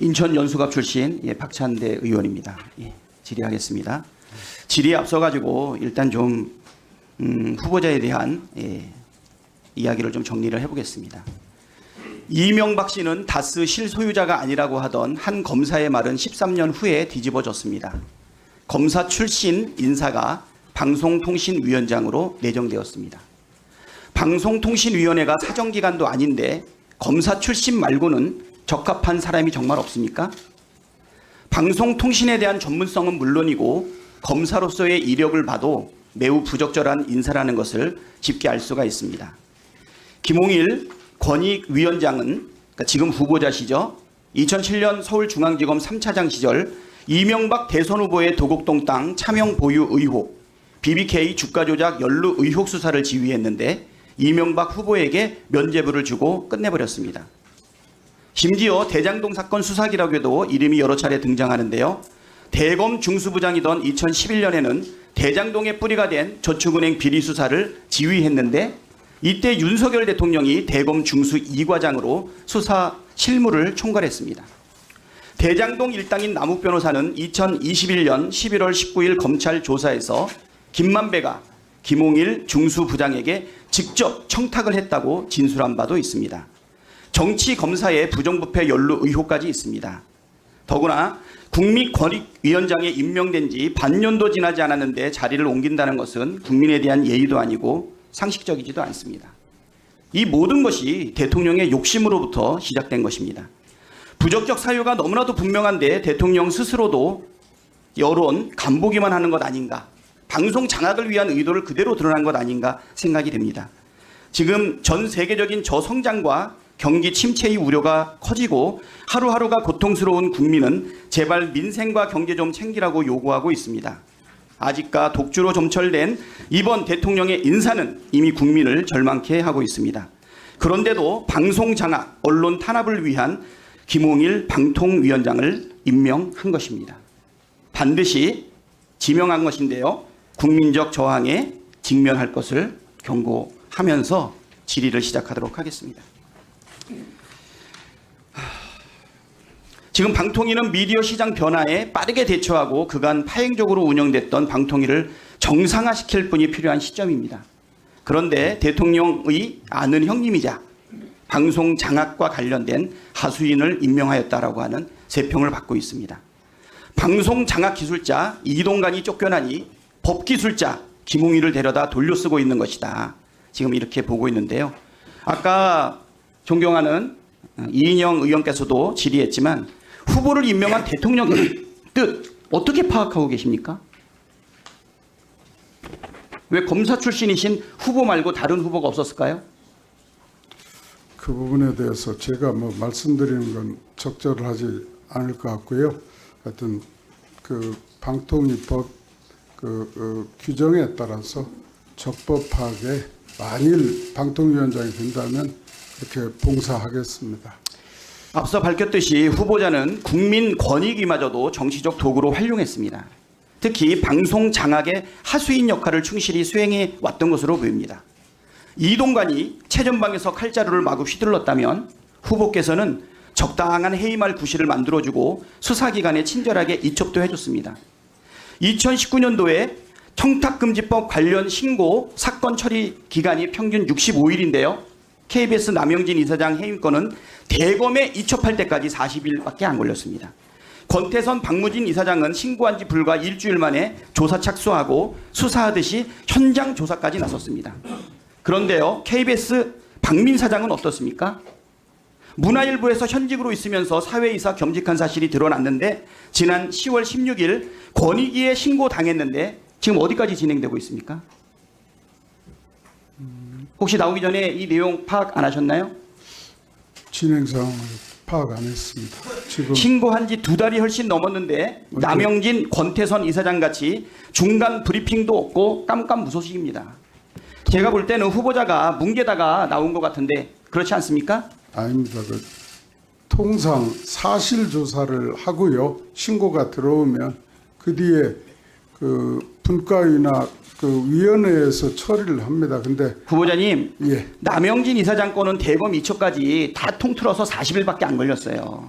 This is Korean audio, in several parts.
인천 연수갑 출신 예, 박찬대 의원입니다. 예, 질의하겠습니다. 질의에 앞서가지고 일단 좀 음, 후보자에 대한 예, 이야기를 좀 정리를 해보겠습니다. 이명박 씨는 다스 실소유자가 아니라고 하던 한 검사의 말은 13년 후에 뒤집어졌습니다. 검사 출신 인사가 방송통신위원장으로 내정되었습니다. 방송통신위원회가 사정기관도 아닌데 검사 출신 말고는 적합한 사람이 정말 없습니까? 방송통신에 대한 전문성은 물론이고 검사로서의 이력을 봐도 매우 부적절한 인사라는 것을 쉽게 알 수가 있습니다. 김홍일 권익위원장은 그러니까 지금 후보자시죠. 2007년 서울중앙지검 3차장 시절 이명박 대선 후보의 도곡동 땅 차명 보유 의혹, BBK 주가 조작 연루 의혹 수사를 지휘했는데 이명박 후보에게 면죄부를 주고 끝내버렸습니다. 심지어 대장동 사건 수사기록에도 이름이 여러 차례 등장하는데요. 대검 중수부장이던 2011년에는 대장동의 뿌리가 된 저축은행 비리 수사를 지휘했는데 이때 윤석열 대통령이 대검 중수 2과장으로 수사 실무를 총괄했습니다. 대장동 일당인 남욱 변호사는 2021년 11월 19일 검찰 조사에서 김만배가 김홍일 중수부장에게 직접 청탁을 했다고 진술한 바도 있습니다. 정치 검사의 부정부패 연루 의혹까지 있습니다. 더구나 국민권익위원장에 임명된 지 반년도 지나지 않았는데 자리를 옮긴다는 것은 국민에 대한 예의도 아니고 상식적이지도 않습니다. 이 모든 것이 대통령의 욕심으로부터 시작된 것입니다. 부적격 사유가 너무나도 분명한데 대통령 스스로도 여론 간보기만 하는 것 아닌가 방송 장악을 위한 의도를 그대로 드러난 것 아닌가 생각이 됩니다. 지금 전 세계적인 저성장과 경기 침체의 우려가 커지고 하루하루가 고통스러운 국민은 제발 민생과 경제 좀 챙기라고 요구하고 있습니다. 아직까 독주로 점철된 이번 대통령의 인사는 이미 국민을 절망케 하고 있습니다. 그런데도 방송 장악, 언론 탄압을 위한 김홍일 방통위원장을 임명한 것입니다. 반드시 지명한 것인데요. 국민적 저항에 직면할 것을 경고하면서 질의를 시작하도록 하겠습니다. 지금 방통위는 미디어 시장 변화에 빠르게 대처하고 그간 파행적으로 운영됐던 방통위를 정상화시킬 분이 필요한 시점입니다. 그런데 대통령의 아는 형님이자 방송 장악과 관련된 하수인을 임명하였다라고 하는 세평을 받고 있습니다. 방송 장악 기술자 이동관이 쫓겨나니 법 기술자 김웅일을 데려다 돌려 쓰고 있는 것이다. 지금 이렇게 보고 있는데요. 아까 존경하는 이인영 의원께서도 질의했지만 후보를 임명한 대통령의 뜻 어떻게 파악하고 계십니까? 왜 검사 출신이신 후보 말고 다른 후보가 없었을까요? 그 부분에 대해서 제가 뭐 말씀드리는 건 적절하지 않을 것 같고요. 하여튼 그 방통위법 그, 그 규정에 따라서 적법하게 만일 방통위원장이 된다면 그렇게 봉사하겠습니다. 앞서 밝혔듯이 후보자는 국민 권익위마저도 정치적 도구로 활용했습니다. 특히 방송 장악의 하수인 역할을 충실히 수행해 왔던 것으로 보입니다. 이동관이 최전방에서 칼자루를 마구 휘둘렀다면 후보께서는 적당한 해임할 구실을 만들어주고 수사기관에 친절하게 이첩도 해줬습니다. 2019년도에 청탁금지법 관련 신고 사건 처리 기간이 평균 65일인데요. KBS 남영진 이사장 해임권은 대검에 이첩할 때까지 40일밖에 안 걸렸습니다. 권태선 박무진 이사장은 신고한 지 불과 일주일 만에 조사 착수하고 수사하듯이 현장 조사까지 나섰습니다. 그런데요, KBS 박민 사장은 어떻습니까? 문화일보에서 현직으로 있으면서 사회이사 겸직한 사실이 드러났는데 지난 10월 16일 권익위에 신고 당했는데 지금 어디까지 진행되고 있습니까? 혹시 나오기 전에 이 내용 파악 안 하셨나요? 진행 상황을 파악 안 했습니다. 지금 신고한 지 두 달이 훨씬 넘었는데 어째- 남영진, 권태선 이사장 같이 중간 브리핑도 없고 깜깜무소식입니다. 제가 볼 때는 후보자가 뭉개다가 나온 것 같은데 그렇지 않습니까? 아닙니다. 그 통상 사실 조사를 하고요. 신고가 들어오면 그 뒤에 그 분과위나 그 위원회에서 처리를 합니다. 근데 후보자님 예. 남영진 이사장 건은 대검 이첩까지 다 통틀어서 40일밖에 안 걸렸어요.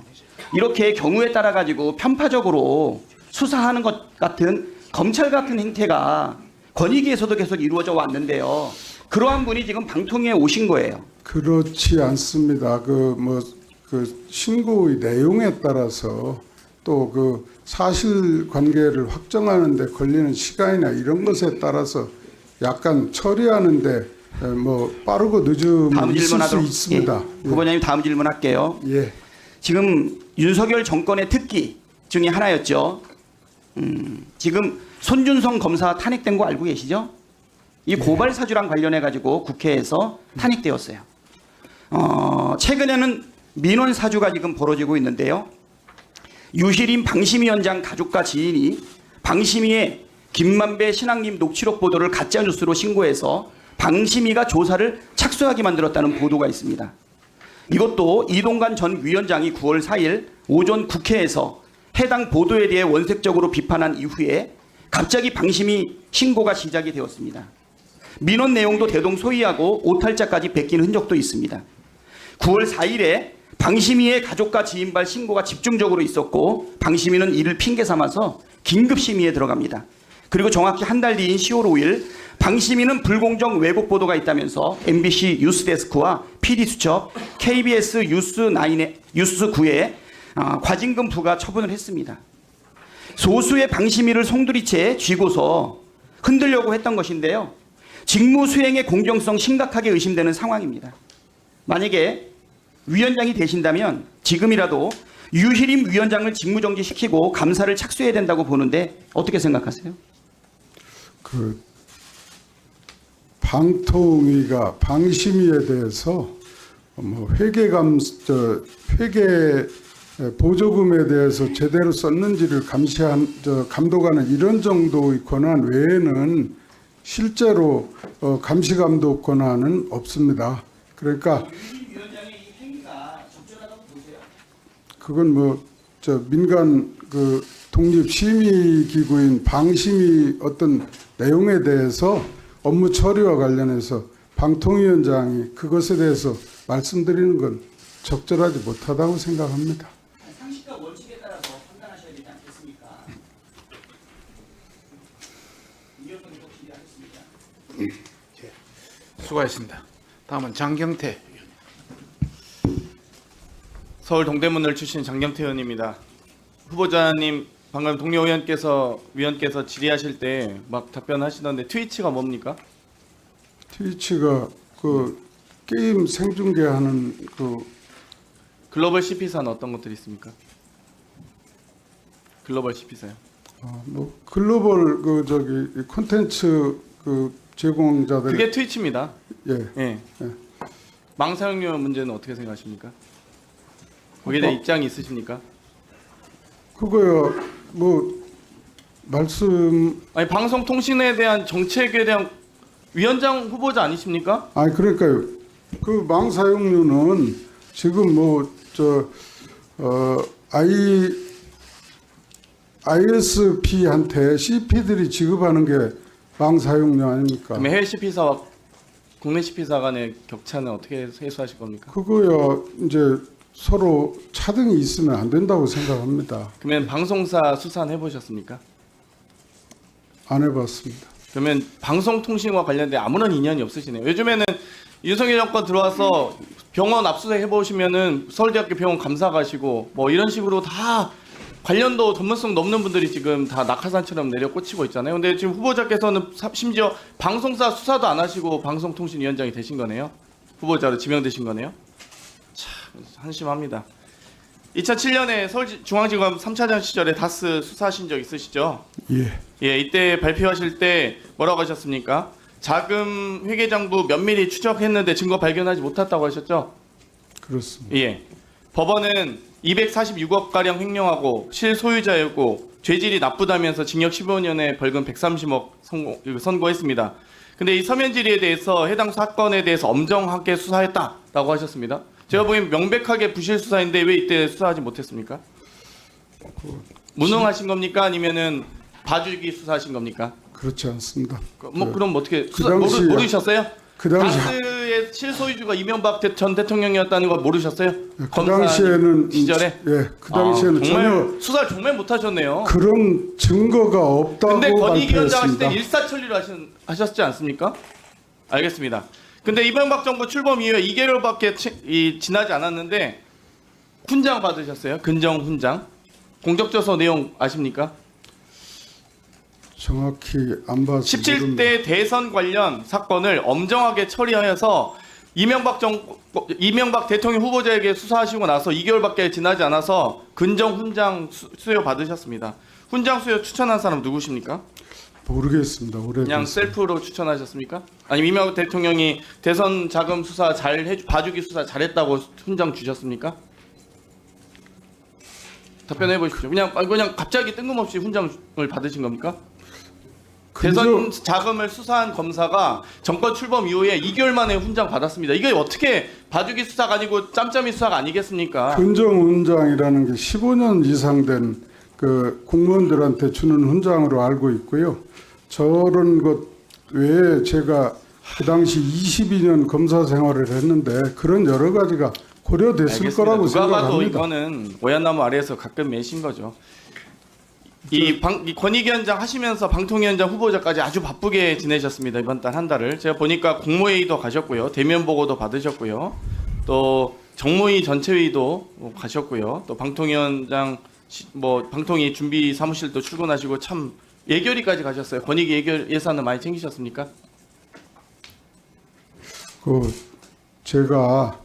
이렇게 경우에 따라 가지고 편파적으로 수사하는 것 같은 검찰 같은 행태가 권익위에서도 계속 이루어져 왔는데요. 그러한 분이 지금 방통위에 오신 거예요. 그렇지 않습니다. 그 뭐그 신고의 내용에 따라서 또그 사실관계를 확정하는 데 걸리는 시간이나 이런 것에 따라서 약간 처리하는데 에, 뭐 빠르고 늦음이 있을 수 있습니다. 예, 후보자님 다음 질문할게요. 예. 지금 윤석열 정권의 특기 중에 하나였죠. 음, 지금 손준성 검사 탄핵된 거 알고 계시죠? 이 고발 사주랑 관련해 가지고 국회에서 탄핵되었어요. 어, 최근에는 민원 사주가 지금 벌어지고 있는데요. 유시림 방심위원장 가족과 지인이 방심위에 김만배 신앙님 녹취록 보도를 가짜 뉴스로 신고해서 방심위가 조사를 착수하게 만들었다는 보도가 있습니다. 이것도 이동관 전 위원장이 9월 4일 오전 국회에서 해당 보도에 대해 원색적으로 비판한 이후에 갑자기 방심이 신고가 시작이 되었습니다. 민원 내용도 대동 소이하고 오탈자까지 베낀 흔적도 있습니다. 9월 4일에 방심위의 가족과 지인발 신고가 집중적으로 있었고 방심위는 이를 핑계 삼아서 긴급 심의에 들어갑니다. 그리고 정확히 한 달 뒤인 10월 5일 방심위는 불공정 왜곡 보도가 있다면서 MBC 뉴스데스크와 PD수첩, KBS 뉴스9의 뉴스9에 아, 과징금 부과 처분을 했습니다. 소수의 방심위를 송두리째 쥐고서 흔들려고 했던 것인데요. 직무 수행의 공정성 심각하게 의심되는 상황입니다. 만약에 위원장이 되신다면 지금이라도 유희림 위원장을 직무정지시키고 감사를 착수해야 된다고 보는데 어떻게 생각하세요? 그 방통위가 방심위에 대해서 뭐 회계감 저 회계 보조금에 대해서 제대로 썼는지를 감시한 저 감독하는 이런 정도의 권한 외에는 실제로 어, 감시 감독 권한은 없습니다. 그러니까 그건 뭐 저 민간 그 독립 심의 기구인 방심위 어떤 내용에 대해서 업무 처리와 관련해서 방통위원장이 그것에 대해서 말씀드리는 건 적절하지 못하다고 생각합니다. 상식과 원칙에 따라서 판단하셔야 되지 않겠습니까? 질의하겠습니다. 수고하셨습니다. 다음은 장경태. 서울 동대문을 출신 장경태 의원입니다. 후보자님 방금 동료 의원께서 위원께서 질의하실 때 막 답변하시던데 트위치가 뭡니까? 트위치가 그 게임 생중계하는 그 글로벌 CP사는 어떤 것들이 있습니까? 글로벌 CP사요. 어, 뭐 글로벌 그 저기 콘텐츠 그 제공자들 그게 트위치입니다. 예 예. 예. 망 사용료 문제는 어떻게 생각하십니까? 거기에 대한 어. 입장이 있으십니까? 그거요 뭐 말씀 아니 방송통신에 대한 정책에 대한 위원장 후보자 아니십니까? 아니 그러니까요. 그 망 사용료는 지금 뭐저 어, I ISP한테 CP들이 지급하는 게 망 사용료 아닙니까? 그럼 해외 CP사와 국내 CP사 간의 격차는 어떻게 해소하실 겁니까? 그거야 이제 서로 차등이 있으면 안 된다고 생각합니다. 그러면 방송사 수사는 해보셨습니까? 안 해봤습니다. 그러면 방송통신과 관련된 아무런 인연이 없으시네요. 요즘에는 윤석열 정권 들어와서 병원 압수수색 해보시면은 서울대학교 병원 감사 가시고 뭐 이런 식으로 다 관련도 전문성 넘는 분들이 지금 다 낙하산처럼 내려 꽂히고 있잖아요. 근데 지금 후보자께서는 사- 심지어 방송사 수사도 안 하시고 방송통신위원장이 되신 거네요. 후보자로 지명되신 거네요. 참 한심합니다. 2007년에 서울중앙지검 3차장 시절에 다스 수사하신 적 있으시죠? 예. 예, 이때 발표하실 때 뭐라고 하셨습니까? 자금 회계장부 면밀히 추적했는데 증거 발견하지 못했다고 하셨죠? 그렇습니다. 예. 법원은 246억 가량 횡령하고 실소유자였고 죄질이 나쁘다면서 징역 15년에 벌금 130억 선고, 선고했습니다. 근데 이 서면 질의에 대해서 해당 사건에 대해서 엄정하게 수사했다라고 하셨습니다. 제가 보기엔 명백하게 부실 수사인데 왜 이때 수사하지 못했습니까? 무능하신 겁니까? 아니면은 봐주기 수사하신 겁니까? 그렇지 않습니다. 그- 뭐 그- 그럼 어떻게 그 수사, 당시에- 모르, 모르 셨어요? 그 당시 가스의 실소유주가 이명박 대- 전 대통령이었다는 걸 모르셨어요? 그 검사 당시에는 시절에 예, 그 당시에는 아, 정말 전혀 수사 를 정말 못하셨네요. 그런 증거가 없다고 근데 권익위 원장 하실 발표했습니다. 때 일사천리로 하신, 하셨지 않습니까? 알겠습니다. 근데 이명박 정부 출범 이후에 2개월밖에 이, 지나지 않았는데 훈장 받으셨어요? 근정 훈장. 공적조서 내용 아십니까? 정확히 안 모릅니다. 17대 대선 관련 사건을 엄정하게 처리하여서 이명박 정 이명박 대통령 후보자에게 수사하시고 나서 2개월밖에 지나지 않아서 근정 훈장 수, 수여 받으셨습니다. 훈장 수여 추천한 사람 누구십니까? 모르겠습니다. 오래 그냥 셀프로 추천하셨습니까? 아니면 이명박 대통령이 대선 자금 수사 잘 해, 봐주기 수사 잘했다고 훈장 주셨습니까? 답변해 보십시오. 그냥 아, 그냥 갑자기 뜬금없이 훈장을 받으신 겁니까? 대선 자금을 수사한 검사가 정권 출범 이후에 2개월 만에 훈장 받았습니다. 이게 어떻게 봐주기 수사가 아니고 짬짬이 수사가 아니겠습니까? 근정 훈장이라는 게 15년 이상 된 그 공무원들한테 주는 훈장으로 알고 있고요. 저런 것 외에 제가 그 당시 22년 검사 생활을 했는데 그런 여러 가지가 고려됐을 알겠습니다. 거라고 누가 봐도 생각합니다. 이거는 오얏나무 아래에서 가끔 매신 거죠. 이, 방, 이 권익위원장 하시면서 방통위원장 후보자까지 아주 바쁘게 지내셨습니다. 이번 달 한 달을 제가 보니까 국무회의도 가셨고요, 대면 보고도 받으셨고요, 또 정무위 전체회의도 가셨고요, 또 방통위원장 시- 뭐 방통위 준비 사무실도 출근하시고 참 예결위까지 가셨어요. 권익위 예결 예산은 많이 챙기셨습니까? 그 제가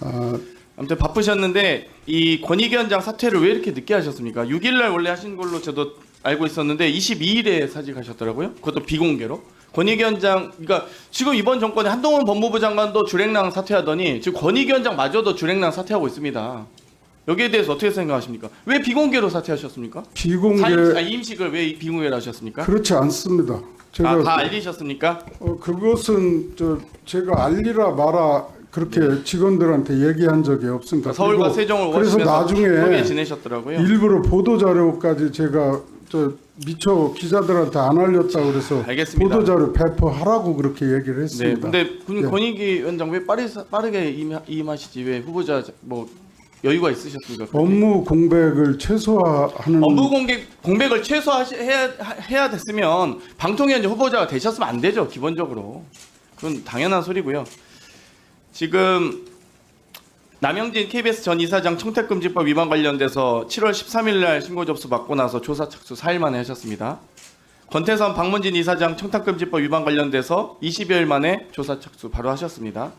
아, 아무튼 바쁘셨는데 이 권익위원장 사퇴를 왜 이렇게 늦게 하셨습니까? 6일날 원래 하신 걸로 저도 알고 있었는데 22일에 사직하셨더라고요. 그것도 비공개로. 권익위원장, 그러니까 지금 이번 정권에 한동훈 법무부 장관도 주랭랑 사퇴하더니 지금 권익위원장 마저도 주랭랑 사퇴하고 있습니다. 여기에 대해서 어떻게 생각하십니까? 왜 비공개로 사퇴하셨습니까? 비공개 사임, 아, 임식을 왜 비공개로 하셨습니까? 그렇지 않습니다. 제가 아, 다 알리셨습니까? 어, 그것은 저 제가 알리라 마라 그렇게 직원들한테 얘기한 적이 없습니다. 네. 서울과 그리고 세종을 그래서 나중에 지내셨더라고요. 일부러 보도 자료까지 제가 저 미처 기자들한테 안 알렸다 그래서 알겠습니다. 보도 자료 배포하라고 그렇게 얘기를 네, 했습니다. 근데 군- 네. 권익위 원장 왜 빠르, 빠르게 임하, 임하시지? 왜 후보자 뭐 여유가 있으셨습니까? 업무 공백을 최소화하는 업무 공백 공백을 최소화해야 해야 됐으면 방통위원장 후보자가 되셨으면 안 되죠 기본적으로 그건 당연한 소리고요. 지금 남영진 KBS 전 이사장 청탁금지법 위반 관련돼서 7월 13일 날 신고 접수 받고 나서 조사 착수 4일 만에 하셨습니다. 권태선 박문진 이사장 청탁금지법 위반 관련돼서 20여일 만에 조사 착수 바로 하셨습니다.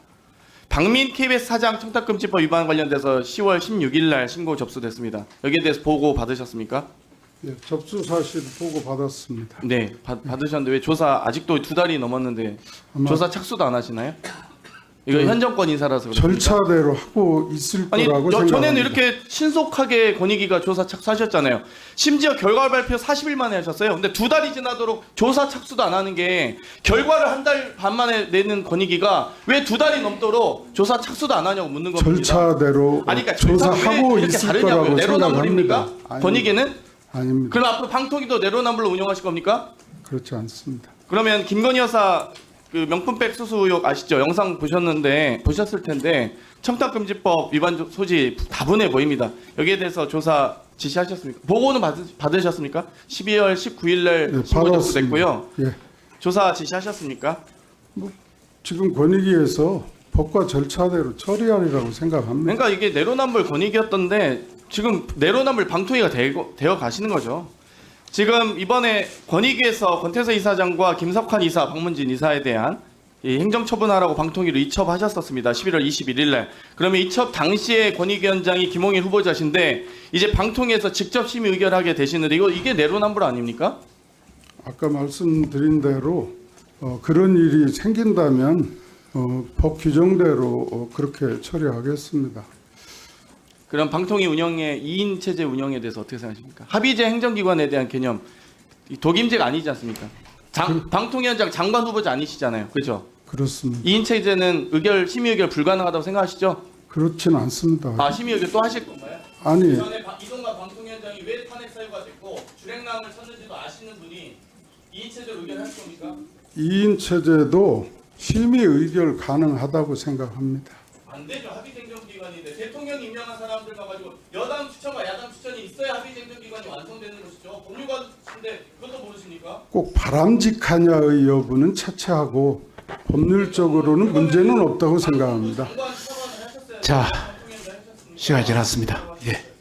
박민 KBS 사장 청탁금지법 위반 관련돼서 10월 16일 날 신고 접수됐습니다. 여기에 대해서 보고 받으셨습니까? 예, 접수 사실 보고 받았습니다. 네, 받, 받으셨는데 왜 조사 아직도 두 달이 넘었는데 아마 조사 착수도 안 하시나요? 이거 현 정권 인사라서 그렇습니까? 절차대로 하고 있을 아니 거라고 저, 생각합니다. 전에는 이렇게 신속하게 권익위가 조사 착수하셨잖아요. 심지어 결과 발표 40일 만에 하셨어요. 근데 두 달이 지나도록 조사 착수도 안 하는 게 결과를 한 달 반 만에 내는 권익위가 왜 두 달이 넘도록 조사 착수도 안 하냐고 묻는 겁니다. 절차대로 아니 그러니까 왜 조사하고 이렇게 있을 다르냐고요. 거라고 내로남불입니까? 생각합니다. 권익위는? 아닙니다. 그럼 앞으로 방통위도 내로남불로 운영하실 겁니까? 그렇지 않습니다. 그러면 김건희 여사 그 명품백 수수 의혹 아시죠? 영상 보셨는데 보셨을 텐데 청탁금지법 위반 조- 소지 다분해 보입니다. 여기에 대해서 조사 지시하셨습니까? 보고는 받으, 받으 셨습니까? 12월 19일 날 네, 신고 접수됐고요. 예. 조사 지시하셨습니까? 지금 권익위에서 법과 절차대로 처리하리라고 생각합니다. 그러니까 이게 내로남불 권익이었던데 지금 내로남불 방통위가 되어 가시는 거죠. 지금 이번에 권익위에서 권태서 이사장과 김석환 이사, 박문진 이사에 대한 이 행정처분하라고 방통위로 이첩하셨었습니다. 11월 21일 날. 그러면 이첩 당시에 권익위원장이 김홍일 후보자신데 이제 방통위에서 직접 심의 의결하게 되시는데 이거 이게 내로남불 아닙니까? 아까 말씀드린 대로 어, 그런 일이 생긴다면 어, 법 규정대로 어, 그렇게 처리하겠습니다. 그럼 방통위 운영의 2인 체제 운영에 대해서 어떻게 생각하십니까? 합의제 행정기관에 대한 개념 이 독임제가 아니지 않습니까? 장, 방통위원장 장관 후보자 아니시잖아요. 그렇죠? 그렇습니다. 2인 체제는 의결 심의 의결 불가능하다고 생각하시죠? 그렇진 않습니다. 아 심의 의결 또 하실 건가요? 아니 전에 바- 이동관 방통위원장이 왜 탄핵 사유가 됐고 주랭랑을 쳤는지도 아시는 분이 2인 체제로 의결하실 겁니까? 2인 체제도 심의 의결 가능하다고 생각합니다. 안 되죠. 합의쟁정기관인데 대통령 임명한 사람들 가가지고 여당 추천과 야당 추천이 있어야 합의쟁정기관이 완성되는 것이죠. 법률가인데 그것도 모르십니까? 꼭 바람직하냐의 여부는 차치하고 법률적으로는 문제는 없다고 생각합니다. 자. 시간이 지났습니다. 예.